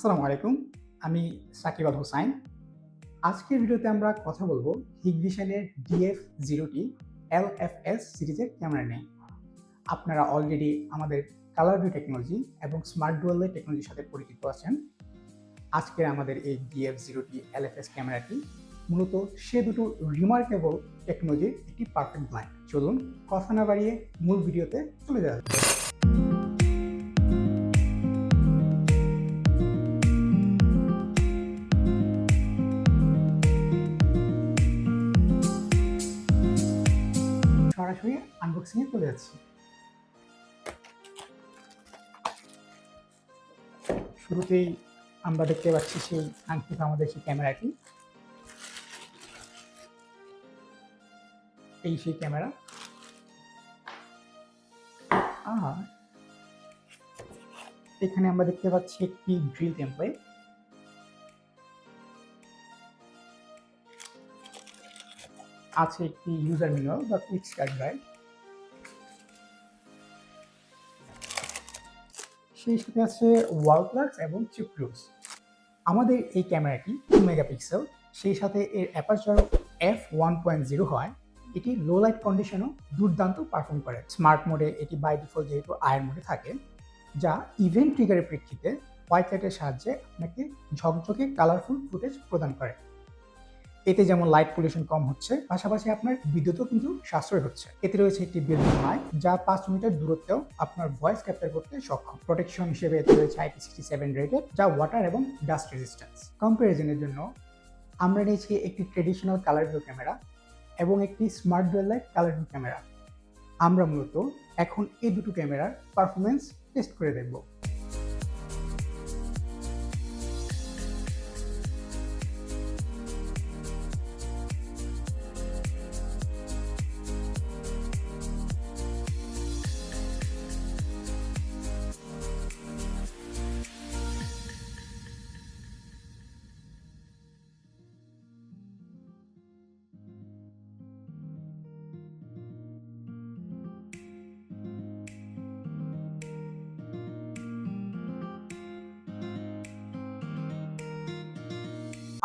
আসসালামু আলাইকুম, আমি সাকিব আল হোসাইন। আজকের ভিডিওতে আমরা কথা বলব হিগভিশনের DF zero T L F S সিরিজের ক্যামেরা নিয়ে। আপনারা অলরেডি আমাদের কালার ভিউ টেকনোলজি এবং স্মার্ট ডুয়েল টেকনোলজির সাথে পরিচিত আছেন। আজকের আমাদের এই DF zero T L F S ক্যামেরাটি মূলত সে দুটো রিমার্কেবল টেকনোলজির একটি পারফেক্ট ব্লাইন্ড চলুন, কথা না বাড়িয়ে মূল ভিডিওতে চলে যাওয়া সরাসরি আনবক্সিং এ চলে যাচ্ছি। শুরুতেই আমরা দেখতে পাচ্ছি সেই আংকিত আমাদের সেই ক্যামেরাটি। এই সেই ক্যামেরা। আর এখানে আমরা দেখতে পাচ্ছি একটি ড্রিল টেম্পলেট আছে একটি ইউজার ম্যানুয়াল বা কুইক স্টার্ট গাইড সেই সাথে আছে ওয়াল প্লাগস এবং চিপ আমাদের এই ক্যামেরাটি টু মেগাপিক্সেল সেই সাথে এর aperture F one point zero হয়। এটি লো লাইট কন্ডিশনও দুর্দান্ত পারফর্ম করে। স্মার্ট মোডে এটি বাই ডিফল্ট যেহেতু আয়ের মোডে থাকে, যা ইভেন্ট ট্রিগারের প্রেক্ষিতে হোয়াইট লাইটের সাহায্যে আপনাকে ঝকঝকে কালারফুল ফুটেজ প্রদান করে। এতে যেমন লাইট পলিউশন কম হচ্ছে, পাশাপাশি আপনার বিদ্যুৎও কিন্তু সাশ্রয় হচ্ছে। এতে রয়েছে একটি বিল্ডিং মাইক যা পাঁচ মিটার দূরত্বেও আপনার ভয়েস ক্যাপচার করতে সক্ষম। প্রোটেকশন হিসেবে এতে রয়েছে আইপি সিক্সটি সেভেন রেটেড যা ওয়াটার এবং ডাস্ট রেজিস্ট্যান্স কম্পারিজনের জন্য আমরা নিয়েছি একটি ট্রেডিশনাল কালার ভিউ ক্যামেরা এবং একটি smart dual light colour view camera আমরা মূলত এখন এই দুটো ক্যামেরার পারফরমেন্স টেস্ট করে দেখব।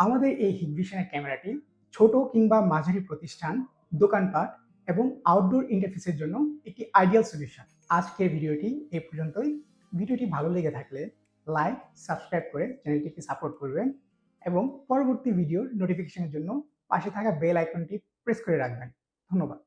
আমাদের এই হিগভিশনের ক্যামেরাটি ছোট কিংবা মাঝারি প্রতিষ্ঠান, দোকানপাট এবং আউটডোর ইন্টারফেসের জন্য একটি আইডিয়াল সলিউশন আজকের ভিডিওটি এ পর্যন্তই। ভিডিওটি ভালো লেগে থাকলে লাইক সাবস্ক্রাইব করে চ্যানেলটিকে সাপোর্ট করবেন এবং পরবর্তী ভিডিওর নোটিফিকেশনের জন্য পাশে থাকা বেল আইকনটি প্রেস করে রাখবেন। ধন্যবাদ।